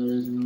Uhum.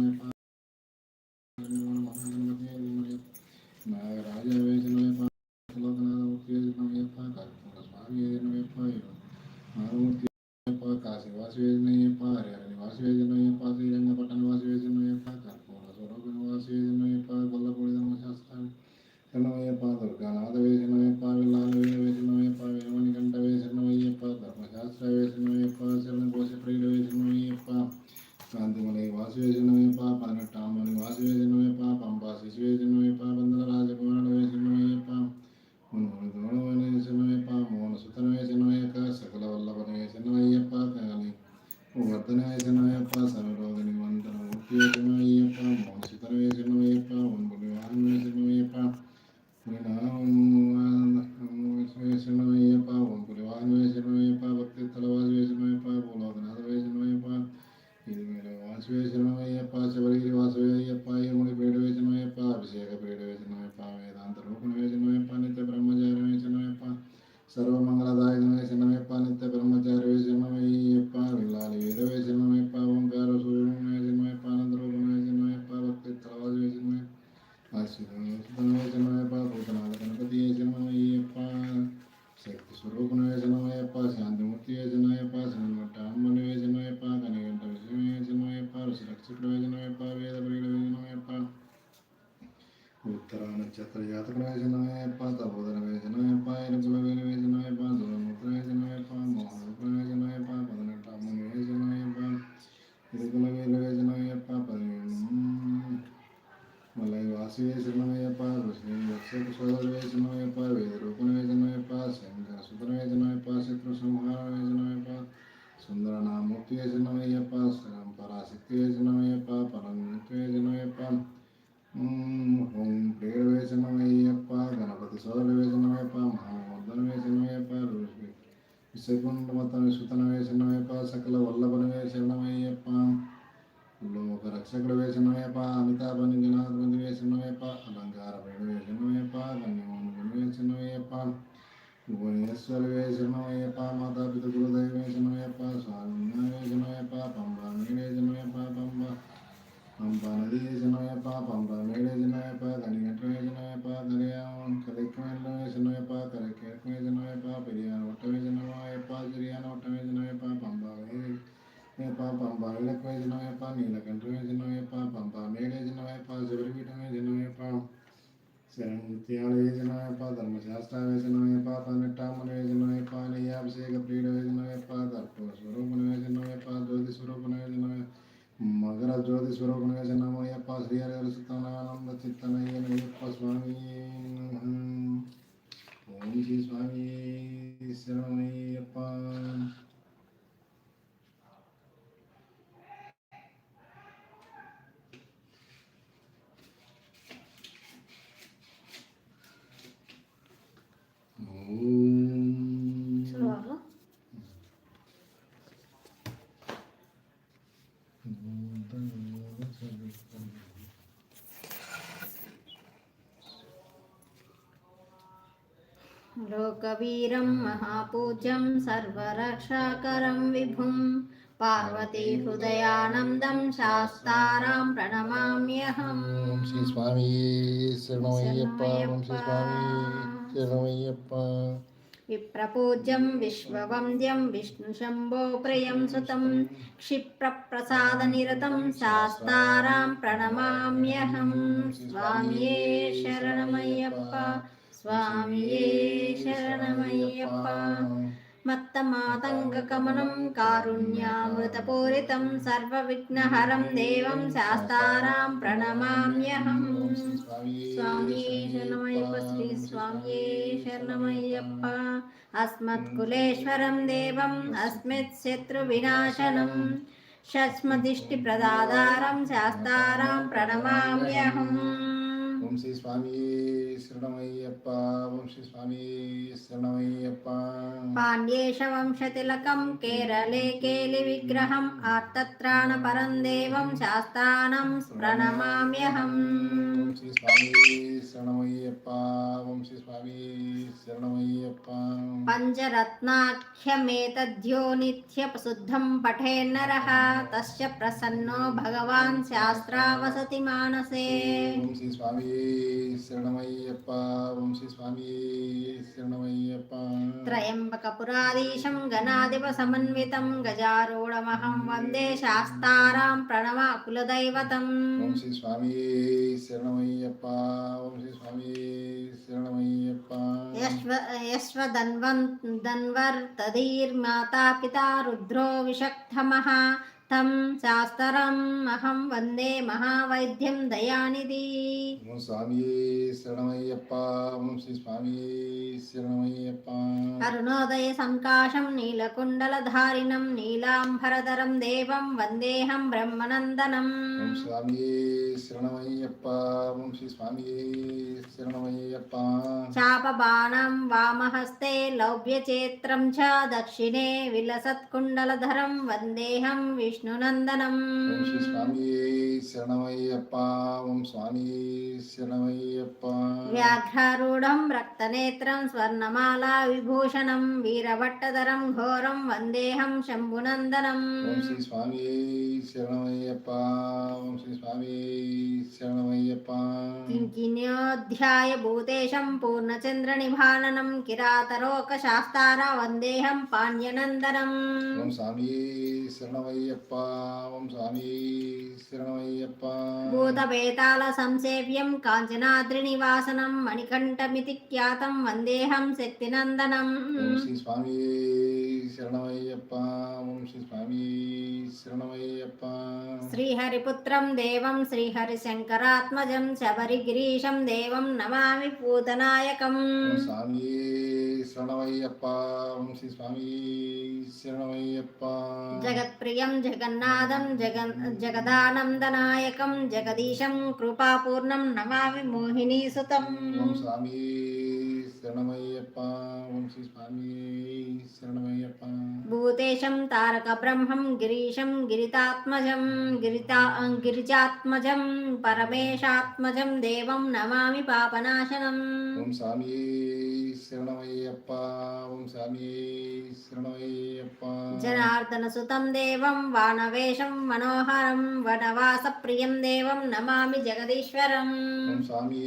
ধন্যবাদ he has लोकवीरं महापूज्यं सर्वरक्षाकरं विभुं पार्वतीहृदयानन्दं शास्तारां प्रणमाम्यहम् Shri Swami शरणमय्यप्पा श्री स्वामी शरणमय्यप्पा विप्रपूज्यं विश्ववन्द्यं विष्णुशम्भो प्रियं सुतं क्षिप्रप्रसादनिरतं शास्तारां प्रणमाम्यहं स्वाम्ये शरणमय्यप्पा స్వామియే శరణమయ్యప్ప. మత్తమాతంగకమనం కారుణ్యామృతపూరితం సర్వవిఘ్నహరం దేవం శాస్తారాం ప్రణమామ్యహం. స్వామియే శరణమయ్యప్ప శ్రీ స్వామియే శరణమయ్యప్ప. అస్మత్కులేశ్వరం దేవం అస్మత్ శత్రువినాశనం. శస్మదిష్టిప్రదాదారం శాస్తారాం ప్రణమామ్యహం. శ్రీ స్వామి శరణమయ్యప్ప శ్రీ స్వామి శరణమయ్యప్ప. పాండ్యేష వంశతిలకం కేరళే కేలి విగ్రహం ఆర్తత్రాణపరం దేవం శాస్తానం ప్రణమామ్యహం శ్రీ స్వామి శరణమయ్యప్ప శ్రీ స్వామి శరణమయ్యప్ప. పంచరత్నాఖ్యమేతద్యో నిత్యశుద్ధం పఠేన్నరः తస్య ప్రసన్నో భగవాన్ శాస్త్రావసతి మానసే. శ్రీ స్వామి శరణమయ్యప్ప శ్రీ స్వామి శరణమయ్యప్ప. త్రయంబకపురాధీశం గణాధిప సమన్వితం గజారూఢమహం వందే శాస్తారాం ప్రణవ కులదైవతం. శ్రీ స్వామి శరణమయ్యప్ప శ్రీ స్వామి శరణమయ్యప్ప. యశ్వ యశ్వదన్వన్ దన్వర్తధీర్మాతా పితా రుద్రో విషక్తమః తం శాస్త్రం అహం వందే మహావైద్యం దయానిధి. ఓం స్వామి శరణమయ్యప్ప శ్రీ స్వామి శరణమయ్యప్ప. అరుణోదయ సంకాశం నీలకుండలధారిణం నీలాంబరధరం దేవం వందేహం బ్రహ్మనందనం. ఓం స్వామి శరణమయ్యప్ప శ్రీ స్వామి శరణమయ్యప్ప. చాపబాణం వామహస్తే లౌభ్యచేత్రం చ దక్షిణే విలసత్కుండలధరం వందేహం విష్ణునందనం. ఓం శ్రీ స్వామి శరణమయ్యప్ప ఓం స్వామి శరణమయ్యప్ప. వ్యాఘ్రారూఢం రక్తనేత్రం స్వర్ణమాలా విభూషణం వీరభట్టధరం ఘోరం వందేహం శంభునందనం. ఓం శ్రీ స్వామి శరణమయ్యప్ప ఓం శ్రీ స్వామి శరణమయ్యప్ప. కింకిన్యోధ్యాయ భూతేశం పూర్ణచంద్రనిభాననం కిరాతరోక శాస్తార వందేహం పాణ్యనందనం. ఓం స్వామి శరణమయ్యప్ప ఓం స్వామి శరణమయ్యప్ప. భూతపేతాల సంసేవ్యం కాంచనాద్రినివాసనం మణికంఠమితి ఖ్యాతం వందేహం శక్తినందనం. శ్రీ స్వామి శరణమయ్యప్ప ఓం శ్రీ స్వామి శరణమయ్యప్ప. శ్రీహరిపుత్రం దేవం శ్రీహరిశంకరాత్మజం శబరిగిరీశం దేవం నమామి పూతనాయకం. స్వామి శరణమయ్యప్ప ఓం శ్రీ స్వామి శరణమయ్యప్ప. జగత్ప్రియం జగన్నాథం జగ జగదానందనాయకం జగదీశం కృపాపూర్ణం నమామి మోహినీసుతం ఓం స్వామి. శరణమయ్యప్ప ఓం శ్రీ స్వామి శరణమయ్యప్ప. భూతేశం తారక బ్రహ్మం గిరీశం గిరితాత్మజం గిరితా గిరిజాత్మజం పరమేశాత్మజం దేవం నమామి పాపనాశనం. ఓం స్వామి శరణమయ్యప్ప ఓం స్వామి శరణమయ్యప్ప. జనార్దన సుతం దేవం వానవేశం మనోహరం వనవాస ప్రియం దేవం నమామి జగదీశ్వరం. ఓం స్వామి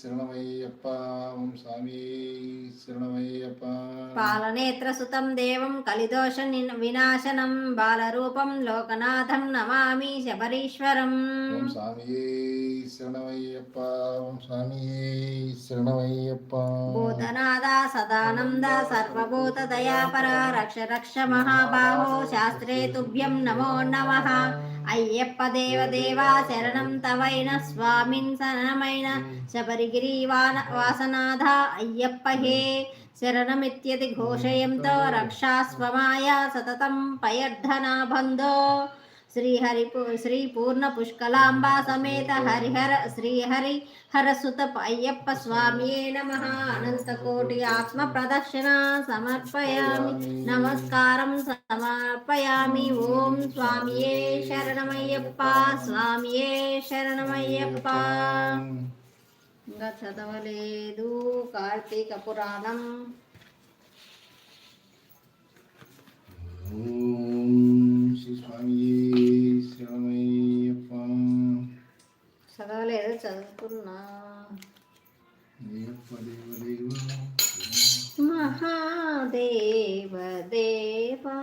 శరణమయ్యప్ప ఓం స్వామి పాలనేత్ర సుతం దేవం కలిదోష వినాశనం బాలరూపం లోకనాథం నమామి శబరీశ్వరం ఓం స్వామి శరణమయ్యప్ప ఓం స్వామి శరణమయ్యప్ప భూతనాథ సదానంద సర్వభూత దయాపర రక్ష రక్ష మహాబాహో శాస్త్రే తుభ్యం నమో నమః అయ్యప్ప దేవ దేవా శరణం తవైన స్వామిన్ శరణమైన శబరిగిరి వాసనాథ అయ్యప్ప హే. శరణమిత్యతి ఘోషయంతో రక్షాస్వమాయ సతతం పయర్ధనా బంధో. శ్రీహరి శ్రీ పూర్ణ పుష్కలాంబా సమేత హరిహర శ్రీహరి హరసుత అయ్యప్ప స్వామియే నమ. అనంతకోటి ఆత్మ ప్రదక్షిణ సమర్పయామి. నమస్కారం సమర్పయామి. ఓం స్వామియే శరణమయ్యప్ప. స్వామియే శరణమయ్యప్ప. ఇంకా చదవలేదు కార్తీక పురాణం. ఓం శ్రీ స్వామి శరణమయ్యప్ప చదవలేదు చదువుకున్నా అయ్యప్ప దేవ దేవ మహాదేవ దేవా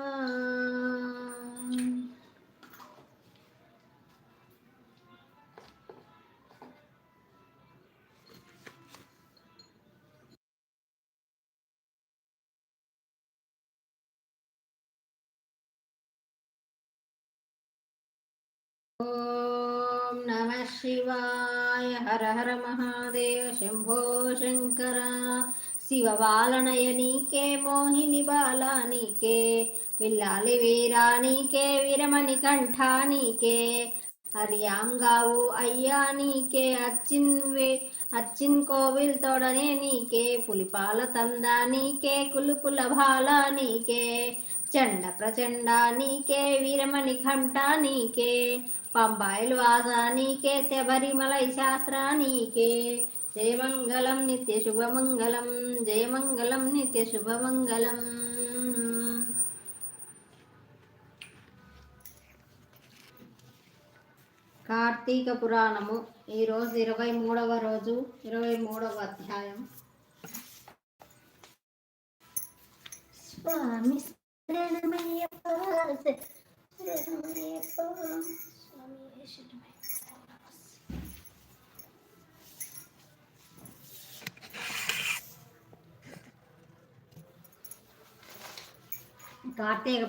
ఓం నమ శివాయ హర హర మహాదేవ శంభో శంకర శివ బాలనయ నీకే మోహిని బాలానికే విల్లాలి వీరానికే విరమణి కంఠానికే హరియాంగావు అయ్యా నీకే అచ్చిన్ వే అచ్చిన్ కోవిల్ తోడనే నీకే పులిపాల తందా నీకే కులుకుల భాల నీకే చండ ప్రచండ నీకే వీరమణి కంఠ నీకే పంబాయిలు వాసానీకే శబరిమలై శాస్త్రానీకే జయమంగళం నిత్య శుభమంగళం జయమంగళం నిత్య శుభమంగళం. కార్తీక పురాణము ఈరోజు ఇరవై మూడవ రోజు ఇరవై మూడవ అధ్యాయం. స్వామి కార్తీక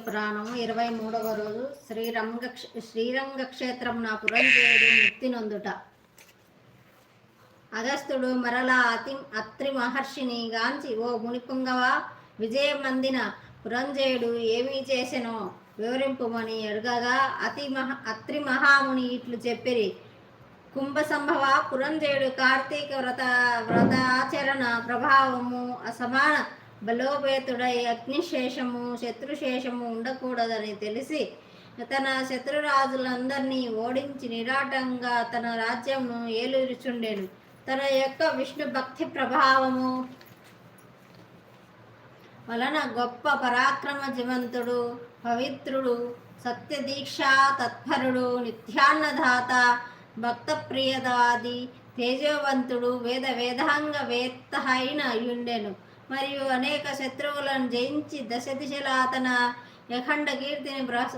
పురాణము ఇరవై మూడవ రోజు. శ్రీరంగ శ్రీరంగ క్షేత్రం నా పురంజేయుడు ముక్తి నొందుట. అగస్త్యుడు మరలా అతి అత్రి మహర్షిని గాంచి ఓ మునిపుంగవ విజయమందిన పురంజయుడు ఏమీ చేసెనో? వివరింపమని అడగగా అతి మహ అత్రి మహాముని ఇట్లు చెప్పిరి. కుంభ సంభవ పురంజయుడు కార్తీక వ్రత వ్రతాచరణ ప్రభావము అసమాన బలోపేతుడై అగ్నిశేషము శత్రుశేషము ఉండకూడదని తెలిసి తన శత్రురాజులందరినీ ఓడించి నిరాటంగా తన రాజ్యంను ఏలుచుండేను తన యొక్క విష్ణు భక్తి ప్రభావము వలన గొప్ప పరాక్రమ జీవంతుడు. పవిత్రుడు సత్యదీక్ష తత్పరుడు నిత్యాన్నదాత భక్త ప్రియదాది తేజవంతుడు వేద వేదాంగ వేత్త అయిన యుండెను మరియు అనేక శత్రువులను జయించి దశ దిశలా అతన యఖండ కీర్తిని ప్రస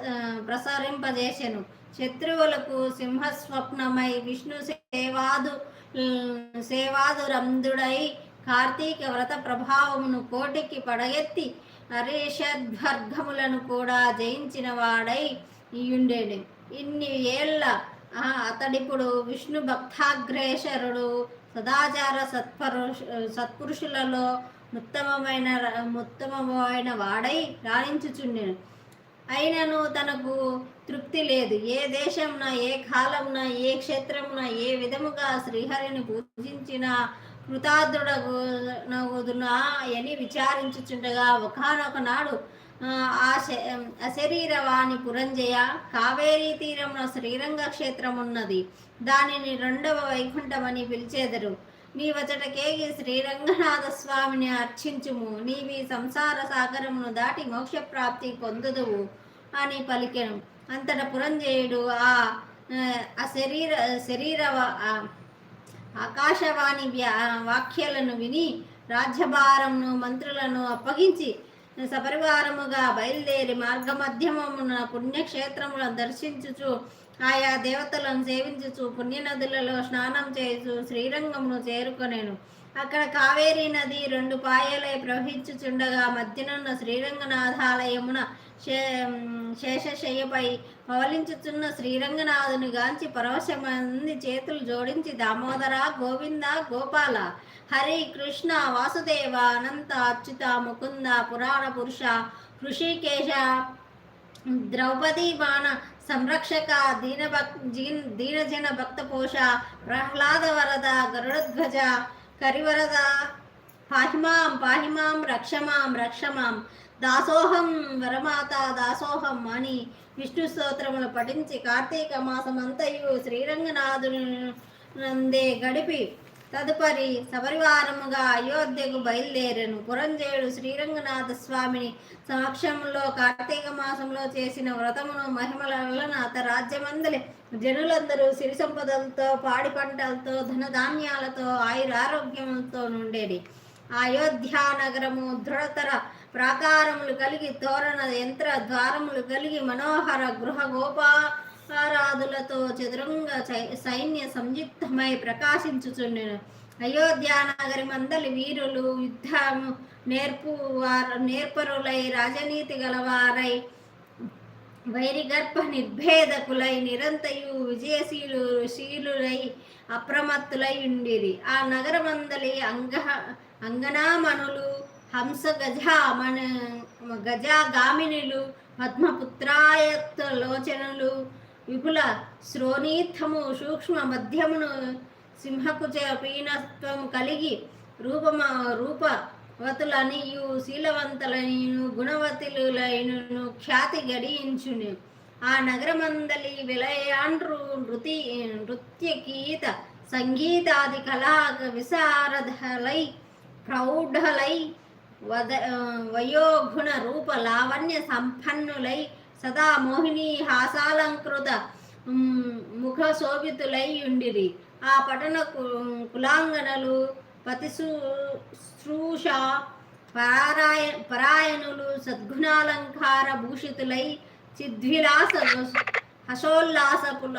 ప్రసరింపజేసెను. శత్రువులకు సింహస్వప్నమై విష్ణు సేవాదు సేవాదురంధుడై కార్తీక వ్రత ప్రభావమును కోటికి పడగెత్తి హరిషద్వర్గములను కూడా జయించిన వాడై ఇయుండేడు ఇన్ని ఏళ్ళ అతడిప్పుడు విష్ణు భక్తాగ్రేసరుడు సదాచార సత్పరుష సత్పురుషులలో ఉత్తమమైన ఉత్తమమైన వాడై రాణించుచుండెను. అయినను తనకు తృప్తి లేదు. ఏ దేశంన ఏ కాలంన ఏ క్షేత్రమున ఏ విధముగా శ్రీహరిని పూజించిన కృతార్థుడగునా అని విచారించుచుండగా ఒకనొక నాడు ఆ, ఆ అశరీరవాణి పురంజయ కావేరీ తీరమున శ్రీరంగ క్షేత్రం ఉన్నది దానిని రెండవ వైకుంఠమని పిలిచేదరు. నీవచటకేగి శ్రీరంగనాథ స్వామిని అర్చించుము. నీవి సంసార సాగరమును దాటి మోక్షప్రాప్తి పొందుదువు అని పలికెను. అంతట పురంజయుడు ఆ ఆ శరీర శరీర ఆకాశవాణి వ్యా వాక్యాలను విని రాజ్యభారమును మంత్రులను అప్పగించి సపరివారముగా బయలుదేరి మార్గమధ్యమమున పుణ్యక్షేత్రములను దర్శించుచు ఆయా దేవతలను సేవించుచు పుణ్యనదులలో స్నానం చేయుచు శ్రీరంగమును చేరుకొనేను. అక్కడ కావేరీ నది రెండు పాయలై ప్రవహించుచుండగా మధ్యనున్న శ్రీరంగనాథాలయమున శేషశయ్యపై పవలించుచున్న శ్రీరంగనాథుని గాంచి పరవశమంది చేతులు జోడించి దామోదర గోవింద గోపాల హరి కృష్ణ వాసుదేవ అనంత అచ్యుత ముకుంద పురాణ పురుష ఋషికేశ ద్రౌపది బాణ సంరక్షక దీనభక్ జీన్ దీనజన భక్త పోష ప్రహ్లాద వరద గరుడధ్వజ కరివరద పాహిమాం పాహిమాం రక్షమాం రక్షమాం. దాసోహం వరమాత దాసోహం అని విష్ణు స్తోత్రములు పఠించి కార్తీక మాసమంతయు శ్రీరంగనాథుని నందే గడిపి తదుపరి సపరివారముగా అయోధ్యకు బయలుదేరాను. పురంజేయుడు శ్రీరంగనాథ స్వామిని సమక్షంలో కార్తీక మాసంలో చేసిన వ్రతమును మహిమల వలన అత రాజ్యమందలి జనులందరూ సిరి సంపదలతో పాడి పంటలతో ధనధాన్యాలతో ఆయురారోగ్యములతో నుండేది అయోధ్యానగరము దృఢతర ప్రాకారములు కలిగి తోరణ యంత్ర ద్వారములు కలిగి మనోహర గృహ గోపారాధులతో చతురంగ సైన్య సంయుక్తమై ప్రకాశించుచుండెను. అయోధ్యానగరి మందలి వీరులు యుద్ధము నేర్పు నేర్పరులై రాజనీతి గలవారై వైరిగర్భ నిర్భేదకులై నిరంతయు విజయశీలు శీలులై అప్రమత్తులై ఉండిరి. ఆ నగరమందలి అంగ అంగనామణులు హంస గజామణ మన గజాగామినులు పద్మపుత్రాయత్త లోచనలు విపుల శ్రోణీర్థము సూక్ష్మ మధ్యమును సింహకుచ పీనత్వం కలిగి రూపమ రూపవతులనియు శీలవంతులనియు గుణవతులైనను ఖ్యాతి గడించును. ఆ నగరమందలి విలయాండ్రు నృతి నృత్య గీత సంగీతాది కళా విశారదలై ప్రౌఢలై వద వయోగుణ రూప లావణ్య సంపన్నులై సదా మోహిని హాసాలంకృత ముఖ శోభితులై ఉండిరి ఆ పట్టణ కులాంగనలు పతిశుశ్రూష పరాయ పరాయణులు సద్గుణాలంకార భూషితులై చిద్విలాస హసోల్లాస పుల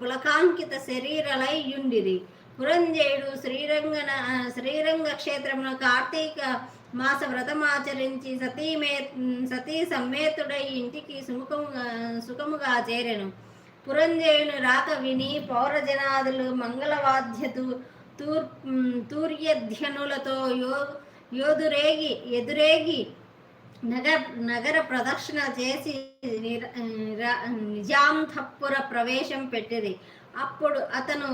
పులకాంకిత శరీరలై యుండిరి పురంజయుడు శ్రీరంగన శ్రీరంగ క్షేత్రంలో కార్తీక మాస వ్రతమాచరించి సతీమే సతీ సమ్మేతుడై ఇంటికి సుముఖముగా సుఖముగా చేరెను. పురంజయుని రాక విని పౌరజనాదులు మంగళవాద్యతు తూర్ తూర్యధ్యనులతో యో యోధురేగి ఎదురేగి నగర నగర ప్రదక్షిణ చేసి నిర- ర- నిజాంతపుర ప్రవేశం పెట్టింది అప్పుడు అతను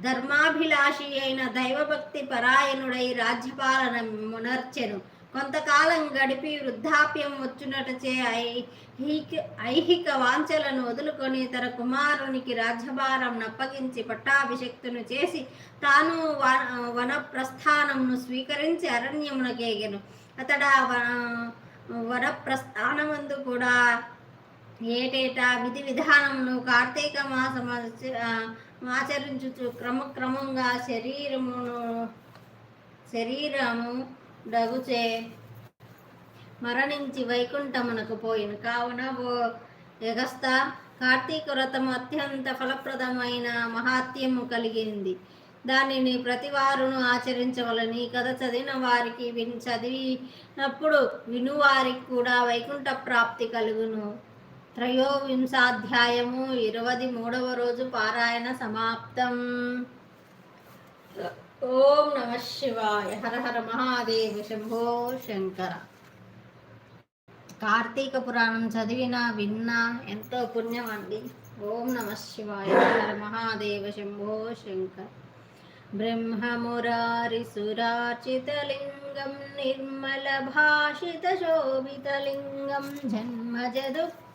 ధర్మాభిలాషి అయిన దైవభక్తి పరాయణుడై రాజ్యపాలన మునర్చెను. కొంతకాలం గడిపి వృద్ధాప్యం వచ్చునటచే ఐహిక ఐహిక వాంఛలను వదులుకొని తన కుమారునికి రాజ్యభారం నప్పగించి పట్టాభిషక్తును చేసి తాను వ- స్వీకరించి అరణ్యమునకేగెను. అతడ వనప్రస్థానమందు వ- కూడా ఏటేటా విధి విధానమును కార్తీక మాసం ఆచరించుచు క్రమక్రమంగా శరీరమును శరీరము డగుచే మరణించి వైకుంఠమునకు పోయిన. కావున ఓ ఎగస్త కార్తీక వ్రతం అత్యంత ఫలప్రదమైన మహాత్యము కలిగింది. దానిని ప్రతివారును ఆచరించవలని కథ చదివిన వారికి విని చదివినప్పుడు వినువారికి కూడా వైకుంఠ ప్రాప్తి కలుగును. త్రయోవింశాధ్యాయము ఇరవై మూడవ రోజు పారాయణ సమాప్తం. ఓం నమ శివాయ. హర హర మహాదేవ శంభో శంకర. కార్తీక పురాణం చదివినా విన్నా ఎంతో పుణ్యం అండి ఓం నమ శివాయ. హర మహాదేవ శంభో శంకర. బ్రహ్మమురారిసురార్చితలింగం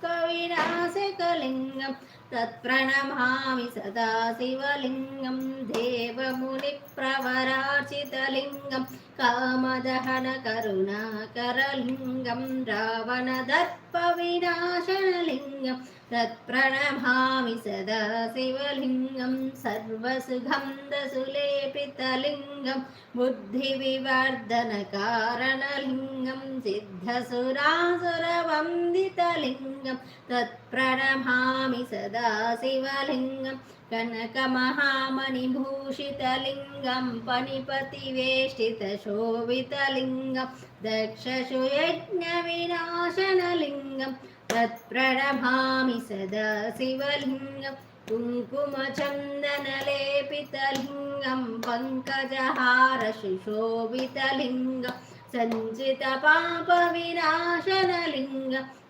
నిర్మలభాషితశోభితలింగం జన్మజదుఃఖవినాశకలింగం తత్ప్రణమామి సదా శివలింగం దేవమునిప్రవరార్చితలింగం కామదహన కరుణాకరలింగం రావణదర్పవినాశనలింగం తత్ప్రణమామి సదా శివలింగం సర్వసుగంధసులేపితలింగం బుద్ధివివర్ధనకారణలింగం సిద్ధసురాసురవందితలింగం తత్ప్రణమామి సదా శివలింగం కనకమహామణిభూషితలింగం పనిపతివేష్టితశోభితలింగం దక్షసుయజ్ఞవినాశనలింగం తత్ప్రణమామి సదా శివలింగం కుంకుమచందనలేపితలింగం పంకజహార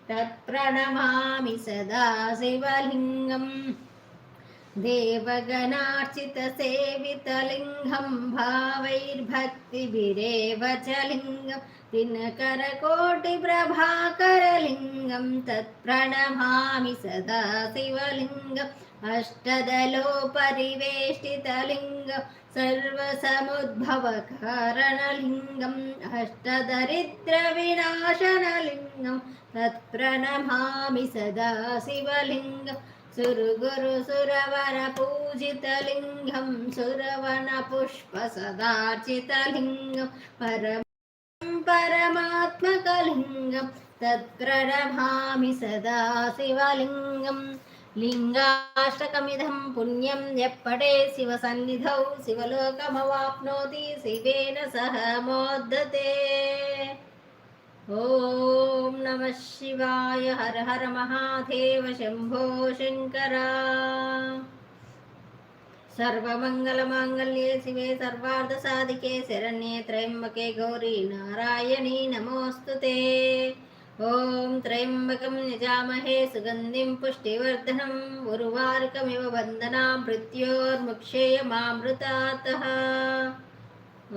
तत्प्रणमामि सदा शिवलिङ्गं देवगणार्चितसेवितलिङ्गं भावैर्भक्तिभिरेव च लिङ्गं दिनकरकोटिप्रभाकरलिङ्गं तत्प्रणमामि सदा शिवलिङ्गम् అష్టదలో పరివేష్టితలింగం సర్వసముద్భవకారణలింగం అష్టదరిద్ర వినాశనలింగం తత్ప్రణమామి సదా శివలింగం సురుగురు సురవర పూజితలింగం సురవన పుష్ప సదార్చితలింగం పరమ పరమాత్మకలింగం తత్ప్రణమామి సదా లింగాష్టకమిదం పుణ్యం ఎప్పటే శివ సన్నిధౌ శివలోకమవాప్నోతి శివేన సహ మోద్దతే. ఓం నమ శివాయ హర హర మహాదేవ శంభో శంకర. సర్వమంగళమాంగళ్యే శివే సర్వార్థసాధికే శరణ్యే త్రయంబకే గౌరీ నారాయణీ నమోస్తుతే. ॐ त्र्यम्बकं यजामहे सुगन्धिं पुष्टिवर्धनम् उर्वारुकमिव बन्धनां मृत्योर्मुक्षेयमामृतातः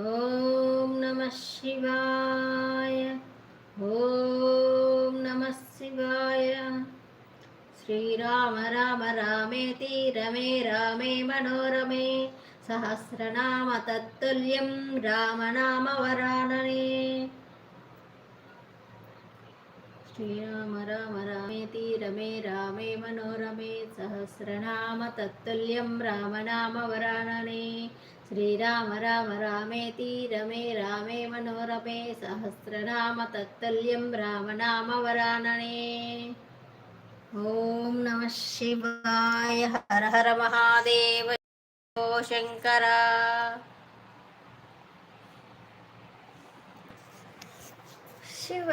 ॐ नमः शिवाय ॐ नमः शिवाय श्रीराम राम रामेति रमे रामे मनोरमे सहस्रनाम तत्तुल्यं रामनाम वरानने శ్రీరామ రామ రామేతి రమే రామే మనోరమే సహస్రనామ తత్తుల్యం రామనామ వరాణనే శ్రీరామ రామ రామేతి రమే రామే మనోరమే సహస్రనామ తత్తుల్యం రామనామ వరాణనే ఓం నమ శివాయ హర హర మహాదేవ శంకర శివ